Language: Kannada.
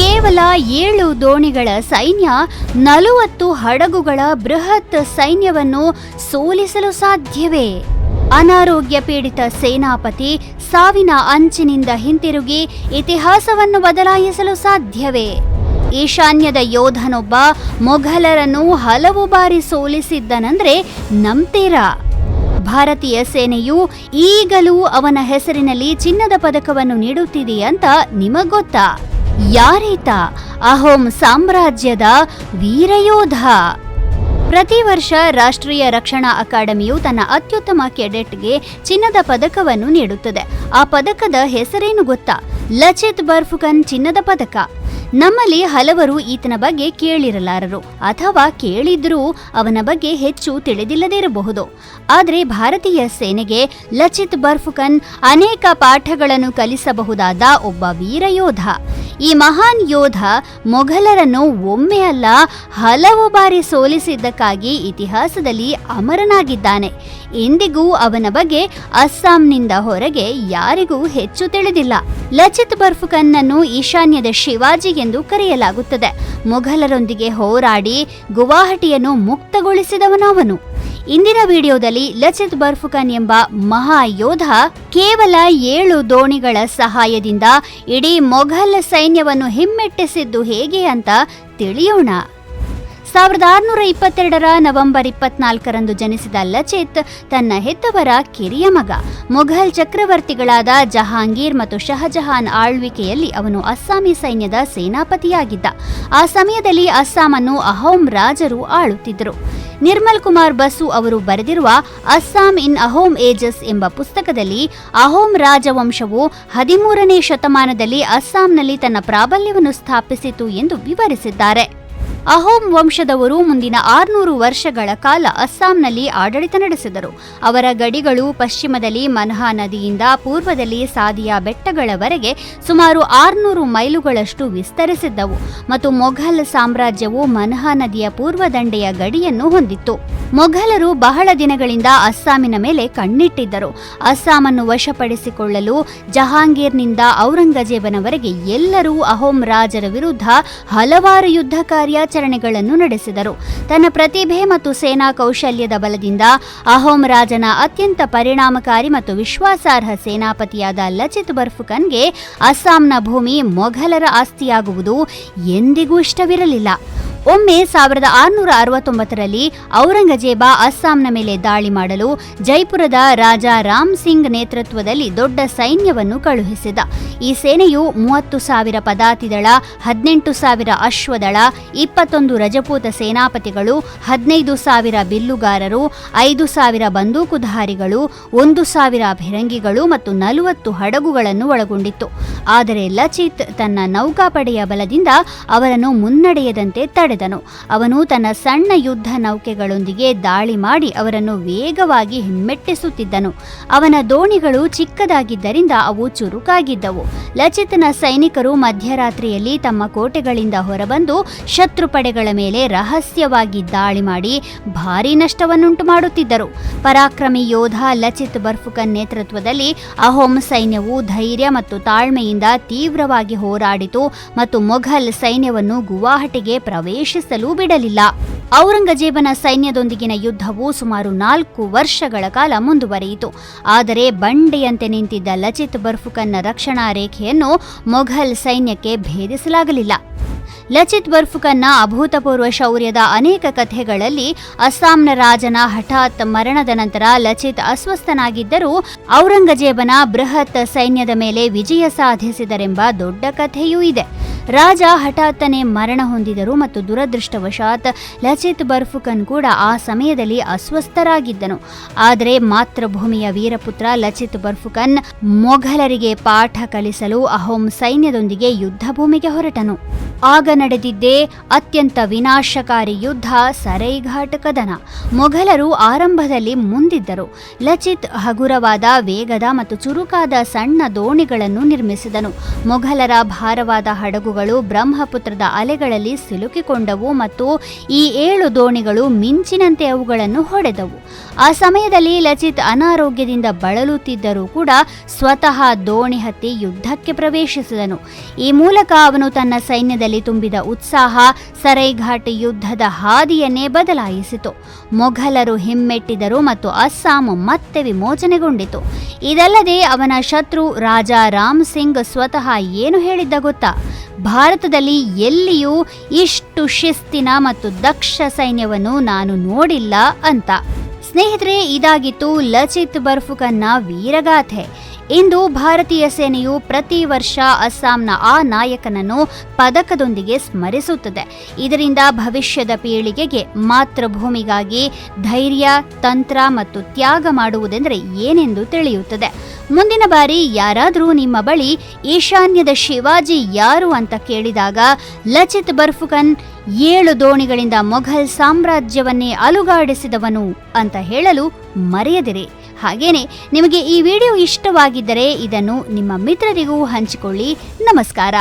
ಕೇವಲ ಏಳು ದೋಣಿಗಳ ಸೈನ್ಯ ನಲವತ್ತು ಹಡಗುಗಳ ಬೃಹತ್ ಸೈನ್ಯವನ್ನು ಸೋಲಿಸಲು ಸಾಧ್ಯವೇ? ಅನಾರೋಗ್ಯ ಪೀಡಿತ ಸೇನಾಪತಿ ಸಾವಿನ ಅಂಚಿನಿಂದ ಹಿಂತಿರುಗಿ ಇತಿಹಾಸವನ್ನು ಬದಲಾಯಿಸಲು ಸಾಧ್ಯವೇ? ಈಶಾನ್ಯದ ಯೋಧನೊಬ್ಬ ಮೊಘಲರನ್ನು ಹಲವು ಬಾರಿ ಸೋಲಿಸಿದ್ದನಂದ್ರೆ ನಂಬ್ತೀರಾ? ಭಾರತೀಯ ಸೇನೆಯು ಈಗಲೂ ಅವನ ಹೆಸರಿನಲ್ಲಿ ಚಿನ್ನದ ಪದಕವನ್ನು ನೀಡುತ್ತಿದೆ ಅಂತ ನಿಮಗೊತ್ತಾ ಯಾರೀತ? ಅಹೋಂ ಸಾಮ್ರಾಜ್ಯದ ವೀರಯೋಧ. ಪ್ರತಿ ವರ್ಷ ರಾಷ್ಟ್ರೀಯ ರಕ್ಷಣಾ ಅಕಾಡೆಮಿಯು ತನ್ನ ಅತ್ಯುತ್ತಮ ಕೆಡೆಟ್ಗೆ ಚಿನ್ನದ ಪದಕವನ್ನು ನೀಡುತ್ತದೆ. ಆ ಪದಕದ ಹೆಸರೇನು ಗೊತ್ತಾ? ಲಚಿತ್ ಬರ್ಫುಕನ್ ಚಿನ್ನದ ಪದಕ. ನಮ್ಮಲ್ಲಿ ಹಲವರು ಈತನ ಬಗ್ಗೆ ಕೇಳಿರಲಾರರು ಅಥವಾ ಕೇಳಿದ್ರೂ ಅವನ ಬಗ್ಗೆ ಹೆಚ್ಚು ತಿಳಿದಿಲ್ಲದಿರಬಹುದು. ಆದರೆ ಭಾರತೀಯ ಸೇನೆಗೆ ಲಚಿತ್ ಬರ್ಫುಕನ್ ಅನೇಕ ಪಾಠಗಳನ್ನು ಕಲಿಸಬಹುದಾದ ಒಬ್ಬ ವೀರ ಯೋಧ. ಈ ಮಹಾನ್ ಯೋಧ ಮೊಘಲರನ್ನು ಒಮ್ಮೆ ಅಲ್ಲ, ಹಲವು ಬಾರಿ ಸೋಲಿಸಿದ್ದಕ್ಕಾಗಿ ಇತಿಹಾಸದಲ್ಲಿ ಅಮರನಾಗಿದ್ದಾನೆ. ಎಂದಿಗೂ ಅವನ ಬಗ್ಗೆ ಅಸ್ಸಾಂನಿಂದ ಹೊರಗೆ ಯಾರಿಗೂ ಹೆಚ್ಚು ತಿಳಿದಿಲ್ಲ. ಲಚಿತ್ ಬರ್ಫುಕನ್ನನ್ನು ಈಶಾನ್ಯದ ಶಿವಾಜಿ ಎಂದು ಕರೆಯಲಾಗುತ್ತದೆ. ಮೊಘಲರೊಂದಿಗೆ ಹೋರಾಡಿ ಗುವಾಹಟಿಯನ್ನು ಮುಕ್ತಗೊಳಿಸಿದವನು ಅವನು. ಇಂದಿನ ವಿಡಿಯೋದಲ್ಲಿ ಲಚಿತ್ ಬರ್ಫುಕನ್ ಎಂಬ ಮಹಾಯೋಧ ಕೇವಲ ಏಳು ದೋಣಿಗಳ ಸಹಾಯದಿಂದ ಇಡೀ ಮೊಘಲ್ ಸೈನ್ಯವನ್ನು ಹಿಮ್ಮೆಟ್ಟಿಸಿದ್ದು ಹೇಗೆ ಅಂತ ತಿಳಿಯೋಣ. ಸಾವಿರದ ಆರುನೂರ ಇಪ್ಪತ್ತೆರಡರ ನವೆಂಬರ್ ಇಪ್ಪತ್ನಾಲ್ಕರಂದು ಜನಿಸಿದ ಲಚಿತ್, ತನ್ನ ಹೆತ್ತವರ ಕಿರಿಯ ಮಗ. ಮೊಘಲ್ ಚಕ್ರವರ್ತಿಗಳಾದ ಜಹಾಂಗೀರ್ ಮತ್ತು ಶಹಜಹಾನ್ ಆಳ್ವಿಕೆಯಲ್ಲಿ ಅವನು ಅಸ್ಸಾಮಿ ಸೈನ್ಯದ ಸೇನಾಪತಿಯಾಗಿದ್ದ. ಆ ಸಮಯದಲ್ಲಿ ಅಸ್ಸಾಂ ಅನ್ನು ಅಹೋಂ ರಾಜರು ಆಳುತ್ತಿದ್ದರು. ನಿರ್ಮಲ್ ಕುಮಾರ್ ಬಸು ಅವರು ಬರೆದಿರುವ ಅಸ್ಸಾಂ ಇನ್ ಅಹೋಮ್ ಏಜಸ್ ಎಂಬ ಪುಸ್ತಕದಲ್ಲಿ ಅಹೋಮ್ ರಾಜವಂಶವು ಹದಿಮೂರನೇ ಶತಮಾನದಲ್ಲಿ ಅಸ್ಸಾಂನಲ್ಲಿ ತನ್ನ ಪ್ರಾಬಲ್ಯವನ್ನು ಸ್ಥಾಪಿಸಿತು ಎಂದು ವಿವರಿಸಿದ್ದಾರೆ. ಅಹೋಮ್ ವಂಶದವರು ಮುಂದಿನ ಆರ್ನೂರು ವರ್ಷಗಳ ಕಾಲ ಅಸ್ಸಾಂನಲ್ಲಿ ಆಡಳಿತ ನಡೆಸಿದರು. ಅವರ ಗಡಿಗಳು ಪಶ್ಚಿಮದಲ್ಲಿ ಮನ್ಹಾ ನದಿಯಿಂದ ಪೂರ್ವದಲ್ಲಿ ಸಾದಿಯಾ ಬೆಟ್ಟಗಳವರೆಗೆ ಸುಮಾರು ಆರ್ನೂರು ಮೈಲುಗಳಷ್ಟು ವಿಸ್ತರಿಸಿದ್ದವು ಮತ್ತು ಮೊಘಲ್ ಸಾಮ್ರಾಜ್ಯವು ಮನ್ಹಾ ನದಿಯ ಪೂರ್ವ ದಂಡೆಯ ಗಡಿಯನ್ನು ಹೊಂದಿತ್ತು. ಮೊಘಲರು ಬಹಳ ದಿನಗಳಿಂದ ಅಸ್ಸಾಮಿನ ಮೇಲೆ ಕಣ್ಣಿಟ್ಟಿದ್ದರು. ಅಸ್ಸಾಮನ್ನು ವಶಪಡಿಸಿಕೊಳ್ಳಲು ಜಹಾಂಗೀರ್ನಿಂದ ಔರಂಗಜೇಬನವರೆಗೆ ಎಲ್ಲರೂ ಅಹೋಂ ರಾಜರ ವಿರುದ್ಧ ಹಲವಾರು ಯುದ್ಧ ಕಾರ್ಯಾಚರಣೆಗಳನ್ನು ನಡೆಸಿದರು. ತನ್ನ ಪ್ರತಿಭೆ ಮತ್ತು ಸೇನಾ ಕೌಶಲ್ಯದ ಬಲದಿಂದ ಅಹೋಂ ರಾಜನ ಅತ್ಯಂತ ಪರಿಣಾಮಕಾರಿ ಮತ್ತು ವಿಶ್ವಾಸಾರ್ಹ ಸೇನಾಪತಿಯಾದ ಲಚಿತ್ ಬರ್ಫುಕನ್ಗೆ ಅಸ್ಸಾಂನ ಭೂಮಿ ಮೊಘಲರ ಆಸ್ತಿಯಾಗುವುದು ಎಂದಿಗೂ ಇಷ್ಟವಿರಲಿಲ್ಲ. ಒಮ್ಮೆ ಸಾವಿರದ ಆರುನೂರ ಅರವತ್ತೊಂಬತ್ತರಲ್ಲಿ ಔರಂಗಜೇಬ ಅಸ್ಸಾಂನ ಮೇಲೆ ದಾಳಿ ಮಾಡಲು ಜೈಪುರದ ರಾಜ ರಾಮ್ ಸಿಂಗ್ ನೇತೃತ್ವದಲ್ಲಿ ದೊಡ್ಡ ಸೈನ್ಯವನ್ನು ಕಳುಹಿಸಿದ. ಈ ಸೇನೆಯು ಮೂವತ್ತು ಸಾವಿರ ಪದಾತಿದಳ ಹದಿನೆಂಟು ಸಾವಿರ ಅಶ್ವದಳ ಇಪ್ಪತ್ತೊಂದು ರಜಪೂತ ಸೇನಾಪತಿಗಳು, ಹದಿನೈದು ಸಾವಿರ ಬಿಲ್ಲುಗಾರರು, ಐದು ಸಾವಿರ ಬಂದೂಕುಧಾರಿಗಳು, ಒಂದು ಸಾವಿರ ಭಿರಂಗಿಗಳು ಮತ್ತು ನಲವತ್ತು ಹಡಗುಗಳನ್ನು ಒಳಗೊಂಡಿತ್ತು. ಆದರೆ ಲಚಿತ್ ತನ್ನ ನೌಕಾಪಡೆಯ ಬಲದಿಂದ ಅವರನ್ನು ಮುನ್ನಡೆಯದಂತೆ ತಡೆದನು ಅವನು ತನ್ನ ಸಣ್ಣ ಯುದ್ಧ ನೌಕೆಗಳೊಂದಿಗೆ ದಾಳಿ ಮಾಡಿ ಅವರನ್ನು ವೇಗವಾಗಿ ಹಿಮ್ಮೆಟ್ಟಿಸುತ್ತಿದ್ದನು. ಅವನ ದೋಣಿಗಳು ಚಿಕ್ಕದಾಗಿದ್ದರಿಂದ ಅವು ಚುರುಕಾಗಿದ್ದವು. ಲಚಿತನ ಸೈನಿಕರು ಮಧ್ಯರಾತ್ರಿಯಲ್ಲಿ ತಮ್ಮ ಕೋಟೆಗಳಿಂದ ಹೊರಬಂದು ಶತ್ರು ಪಡೆಗಳ ಮೇಲೆ ರಹಸ್ಯವಾಗಿ ದಾಳಿ ಮಾಡಿ ಭಾರೀ ನಷ್ಟವನ್ನುಂಟು ಮಾಡುತ್ತಿದ್ದರು. ಪರಾಕ್ರಮಿ ಯೋಧ ಲಚಿತ್ ಬರ್ಫುಕನ್ ನೇತೃತ್ವದಲ್ಲಿ ಅಹೋಮ್ ಸೈನ್ಯವು ಧೈರ್ಯ ಮತ್ತು ತಾಳ್ಮೆಯಿಂದ ತೀವ್ರವಾಗಿ ಹೋರಾಡಿತು ಮತ್ತು ಮೊಘಲ್ ಸೈನ್ಯವನ್ನು ಗುವಾಹಟಿಗೆ ಪ್ರವೇಶಿಸಲು ಬಿಡಲಿಲ್ಲ. ಔರಂಗಜೇಬನ ಸೈನ್ಯದೊಂದಿಗಿನ ಯುದ್ಧವು ಸುಮಾರು ನಾಲ್ಕು ವರ್ಷಗಳ ಕಾಲ ಮುಂದುವರಿಯಿತು. ಆದರೆ ಬಂಡೆಯಂತೆ ನಿಂತಿದ್ದ ಲಚಿತ್ ಬರ್ಫುಕನ್ನ ರಕ್ಷಣಾ ರೇಖೆಯನ್ನು ಮೊಘಲ್ ಸೈನ್ಯಕ್ಕೆ ಭೇದಿಸಲಾಗಲಿಲ್ಲ. ಲಚಿತ್ ಬರ್ಫುಕನ್ನ ಅಭೂತಪೂರ್ವ ಶೌರ್ಯದ ಅನೇಕ ಕಥೆಗಳಲ್ಲಿ ಅಸ್ಸಾಂನ ರಾಜನ ಹಠಾತ್ ಮರಣದ ನಂತರ ಲಚಿತ್ ಅಸ್ವಸ್ಥನಾಗಿದ್ದರೂ ಔರಂಗಜೇಬನ ಬೃಹತ್ ಸೈನ್ಯದ ಮೇಲೆ ವಿಜಯ ಸಾಧಿಸಿದರೆಂಬ ದೊಡ್ಡ ಕಥೆಯೂ ಇದೆ. ರಾಜ ಹಠಾತ್ತನೆ ಮರಣ ಹೊಂದಿದರು ಮತ್ತು ದುರದೃಷ್ಟವಶಾತ್ ಲಚಿತ್ ಬರ್ಫುಕನ್ ಕೂಡ ಆ ಸಮಯದಲ್ಲಿ ಅಸ್ವಸ್ಥರಾಗಿದ್ದನು. ಆದರೆ ಮಾತೃಭೂಮಿಯ ವೀರಪುತ್ರ ಲಚಿತ್ ಬರ್ಫುಕನ್ ಮೊಘಲರಿಗೆ ಪಾಠ ಕಲಿಸಲು ಅಹೋಂ ಸೈನ್ಯದೊಂದಿಗೆ ಯುದ್ಧ ಭೂಮಿಗೆ ಹೊರಟನು. ಆಗ ನಡೆದಿದ್ದೇ ಅತ್ಯಂತ ವಿನಾಶಕಾರಿ ಯುದ್ಧ ಸರೈಘಾಟ್ ಕದನ ಮೊಘಲರು ಆರಂಭದಲ್ಲಿ ಮುಂದಿದ್ದರು. ಲಚಿತ್ ಹಗುರವಾದ ವೇಗದ ಮತ್ತು ಚುರುಕಾದ ಸಣ್ಣ ದೋಣಿಗಳನ್ನು ನಿರ್ಮಿಸಿದನು. ಮೊಘಲರ ಭಾರವಾದ ಹಡಗುಗಳು ಹಡಗುಗಳು ಬ್ರಹ್ಮಪುತ್ರದ ಅಲೆಗಳಲ್ಲಿ ಸಿಲುಕಿಕೊಂಡವು ಮತ್ತು ಈ ಏಳು ದೋಣಿಗಳು ಮಿಂಚಿನಂತೆ ಅವುಗಳನ್ನು ಹೊಡೆದವು. ಆ ಸಮಯದಲ್ಲಿ ಲಚಿತ್ ಅನಾರೋಗ್ಯದಿಂದ ಬಳಲುತ್ತಿದ್ದರೂ ಕೂಡ ಸ್ವತಃ ದೋಣಿ ಹತ್ತಿ ಯುದ್ಧಕ್ಕೆ ಪ್ರವೇಶಿಸಿದನು. ಈ ಮೂಲಕ ಅವನು ತನ್ನ ಸೈನ್ಯದಲ್ಲಿ ತುಂಬಿದ ಉತ್ಸಾಹ, ಸರೈಘಾಟ್ ಯುದ್ಧದ ಹಾದಿಯನ್ನೇ ಬದಲಾಯಿಸಿತು. ಮೊಘಲರು ಹಿಮ್ಮೆಟ್ಟಿದರು ಮತ್ತು ಅಸ್ಸಾಂ ಮತ್ತೆ ವಿಮೋಚನೆಗೊಂಡಿತು. ಇದಲ್ಲದೆ ಅವನ ಶತ್ರು ರಾಜಾ ರಾಮ್ ಸಿಂಗ್ ಸ್ವತಃ ಏನು ಹೇಳಿದ್ದ ಗೊತ್ತಾ? ಭಾರತದಲ್ಲಿ ಎಲ್ಲಿಯೂ ಇಷ್ಟು ಶಿಸ್ತಿನ ಮತ್ತು ದಕ್ಷ ಸೈನ್ಯವನ್ನು ನಾನು ನೋಡಿಲ್ಲ ಅಂತ. ಸ್ನೇಹಿತರೆ, ಇದಾಗಿತ್ತು ಲಚಿತ್ ಬರ್ಫುಕನ್ನ ವೀರಗಾಥೆ. ಇಂದು ಭಾರತೀಯ ಸೇನೆಯು ಪ್ರತಿ ವರ್ಷ ಅಸ್ಸಾಂನ ಆ ನಾಯಕನನ್ನು ಪದಕದೊಂದಿಗೆ ಸ್ಮರಿಸುತ್ತದೆ. ಇದರಿಂದ ಭವಿಷ್ಯದ ಪೀಳಿಗೆಗೆ ಮಾತೃಭೂಮಿಗಾಗಿ ಧೈರ್ಯ, ತಂತ್ರ ಮತ್ತು ತ್ಯಾಗ ಮಾಡುವುದೆಂದರೆ ಏನೆಂದು ತಿಳಿಯುತ್ತದೆ. ಮುಂದಿನ ಬಾರಿ ಯಾರಾದರೂ ನಿಮ್ಮ ಬಳಿ ಈಶಾನ್ಯದ ಶಿವಾಜಿ ಯಾರು ಅಂತ ಕೇಳಿದಾಗ ಲಚಿತ್ ಬರ್ಫುಕನ್ ಏಳು ದೋಣಿಗಳಿಂದ ಮೊಘಲ್ ಸಾಮ್ರಾಜ್ಯವನ್ನೇ ಅಲುಗಾಡಿಸಿದವನು ಅಂತ ಹೇಳಲು ಮರೆಯದಿರಿ. ಹಾಗೇನೆ ನಿಮಗೆ ಈ ವಿಡಿಯೋ ಇಷ್ಟವಾಗಿದ್ದರೆ ಇದನ್ನು ನಿಮ್ಮ ಮಿತ್ರರಿಗೂ ಹಂಚಿಕೊಳ್ಳಿ. ನಮಸ್ಕಾರ.